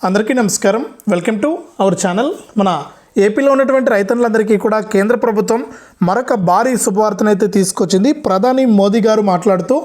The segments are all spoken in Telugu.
అందరికీ నమస్కారం. వెల్కమ్ టు అవర్ ఛానల్ మన ఏపీలో ఉన్నటువంటి రైతన్నులందరికీ కూడా కేంద్ర ప్రభుత్వం మరొక భారీ శుభవార్తనైతే తీసుకొచ్చింది. ప్రధాని మోదీ గారు మాట్లాడుతూ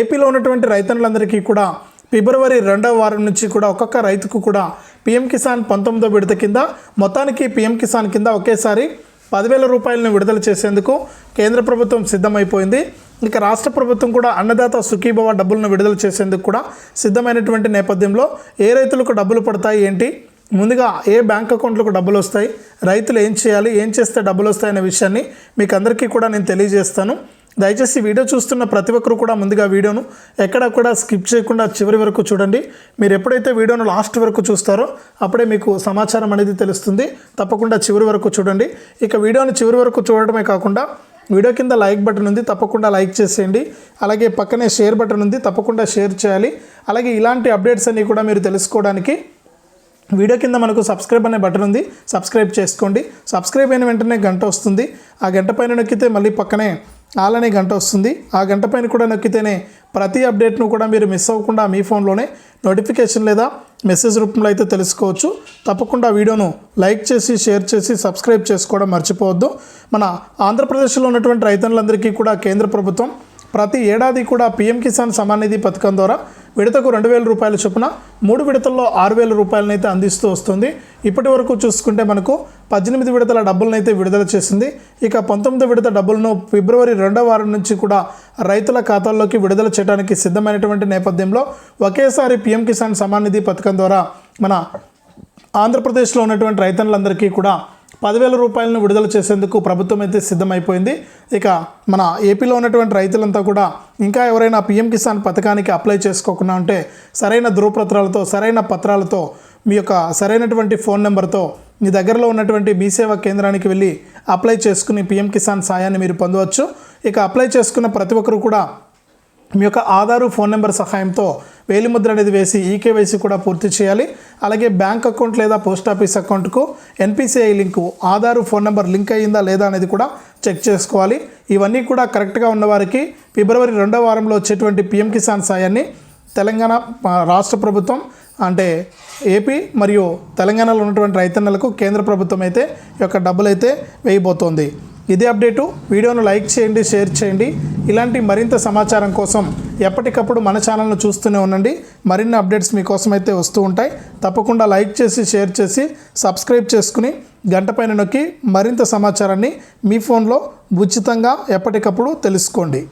ఏపీలో ఉన్నటువంటి రైతన్నులందరికీ కూడా ఫిబ్రవరి రెండవ వారం నుంచి కూడా ఒక్కొక్క రైతుకు కూడా పిఎం కిసాన్ పంతొమ్మిదో విడత కింద మొత్తానికి పిఎం కిసాన్ కింద ఒకేసారి పదివేల రూపాయలను విడుదల చేసేందుకు కేంద్ర ప్రభుత్వం సిద్ధమైపోయింది. ఇక రాష్ట్ర ప్రభుత్వం కూడా అన్నదాత సుఖీభవ డబ్బులను విడుదల చేసేందుకు కూడా సిద్ధమైనటువంటి నేపథ్యంలో ఏ రైతులకు డబ్బులు పడతాయి ఏంటి? ముందుగా ఏ బ్యాంక్ అకౌంట్లకు డబ్బులు వస్తాయి? రైతులు ఏం చేయాలి? ఏం చేస్తే డబ్బులు వస్తాయనే విషయాన్ని మీకు అందరికీ కూడా నేను తెలియజేస్తాను. దయచేసి వీడియో చూస్తున్న ప్రతి ఒక్కరు కూడా ముందుగా వీడియోను ఎక్కడ కూడా స్కిప్ చేయకుండా చివరి వరకు చూడండి. మీరు ఎప్పుడైతే వీడియోను లాస్ట్ వరకు చూస్తారో అప్పుడే మీకు సమాచారం అనేది తెలుస్తుంది. తప్పకుండా చివరి వరకు చూడండి. ఇక వీడియోను చివరి వరకు చూడటమే కాకుండా వీడియో కింద లైక్ బటన్ ఉంది తప్పకుండా లైక్ చేసేయండి. అలాగే పక్కనే షేర్ బటన్ ఉంది తప్పకుండా షేర్ చేయాలి. అలాగే ఇలాంటి అప్డేట్స్ అన్నీ కూడా మీరు తెలుసుకోవడానికి వీడియో కింద మనకు సబ్స్క్రైబ్ అనే బటన్ ఉంది. సబ్స్క్రైబ్ చేసుకోండి. సబ్స్క్రైబ్ అయిన వెంటనే గంట వస్తుంది. ఆ గంట పైన నొక్కితే మళ్ళీ పక్కనే ఆల్ అనే గంట వస్తుంది. ఆ గంట పైన కూడా నొక్కితేనే ప్రతి అప్డేట్ను కూడా మీరు మిస్ అవ్వకుండా మీ ఫోన్లోనే నోటిఫికేషన్ లేదా మెసేజ్ రూపంలో అయితే తెలుసుకోవచ్చు. తప్పకుండా వీడియోను లైక్ చేసి షేర్ చేసి సబ్స్క్రైబ్ చేసుకోవడం మర్చిపోవద్దు. మన ఆంధ్రప్రదేశ్లో ఉన్నటువంటి రైతులందరికీ కూడా కేంద్ర ప్రభుత్వం ప్రతి ఏడాది కూడా పీఎం కిసాన్ సమాన్ నిధి పథకం ద్వారా విడతకు రెండు వేల రూపాయల చొప్పున మూడు విడతల్లో ఆరు వేల రూపాయలనైతే అందిస్తూ వస్తుంది. ఇప్పటి వరకు చూసుకుంటే మనకు పద్దెనిమిది విడతల డబ్బులనైతే విడుదల చేసింది. ఇక పంతొమ్మిది విడత డబ్బులను ఫిబ్రవరి రెండవ వారం నుంచి కూడా రైతుల ఖాతాల్లోకి విడుదల చేయడానికి సిద్ధమైనటువంటి నేపథ్యంలో ఒకేసారి పీఎం కిసాన్ సమాన్ నిధి పథకం ద్వారా మన ఆంధ్రప్రదేశ్లో ఉన్నటువంటి రైతులందరికీ కూడా పదివేల రూపాయలను విడుదల చేసేందుకు ప్రభుత్వం అయితే సిద్ధమైపోయింది. ఇక మన ఏపీలో ఉన్నటువంటి రైతులంతా కూడా ఇంకా ఎవరైనా పిఎం కిసాన్ పథకానికి అప్లై చేసుకోకుండా ఉంటే సరైన ధృవపత్రాలతో సరైన పత్రాలతో మీ యొక్క సరైనటువంటి ఫోన్ నెంబర్తో మీ దగ్గరలో ఉన్నటువంటి మీ సేవా కేంద్రానికి వెళ్ళి అప్లై చేసుకుని పిఎం కిసాన్ సాయాన్ని మీరు పొందవచ్చు. ఇక అప్లై చేసుకున్న ప్రతి ఒక్కరు కూడా మీ యొక్క ఆధారు ఫోన్ నెంబర్ సహాయంతో వేలిముద్ర అనేది వేసి ఈకేవైసీ కూడా పూర్తి చేయాలి. అలాగే బ్యాంక్ అకౌంట్ లేదా పోస్ట్ ఆఫీస్ అకౌంట్కు NPCI link Aadhaar phone number link అయ్యిందా లేదా అనేది కూడా చెక్ చేసుకోవాలి. ఇవన్నీ కూడా కరెక్ట్గా ఉన్నవారికి ఫిబ్రవరి రెండో వారంలో వచ్చేటువంటి పిఎం కిసాన్ సాయాన్ని తెలంగాణ రాష్ట్ర ప్రభుత్వం అంటే ఏపీ మరియు తెలంగాణలో ఉన్నటువంటి రైతన్నలకు కేంద్ర ప్రభుత్వం అయితే ఈ యొక్క డబ్బులైతే వేయబోతోంది. ఇదే అప్డేటు. వీడియోను లైక్ చేయండి షేర్ చేయండి. ఇలాంటి మరింత సమాచారం కోసం ఎప్పటికప్పుడు మన ఛానల్ను చూస్తూనే ఉండండి. మరిన్ని అప్డేట్స్ మీకోసం అయితే వస్తూ ఉంటాయి. తప్పకుండా లైక్ చేసి షేర్ చేసి సబ్స్క్రైబ్ చేసుకుని గంట పైన నొక్కి మరింత సమాచారాన్ని మీ ఫోన్లో ఉచితంగా ఎప్పటికప్పుడు తెలుసుకోండి.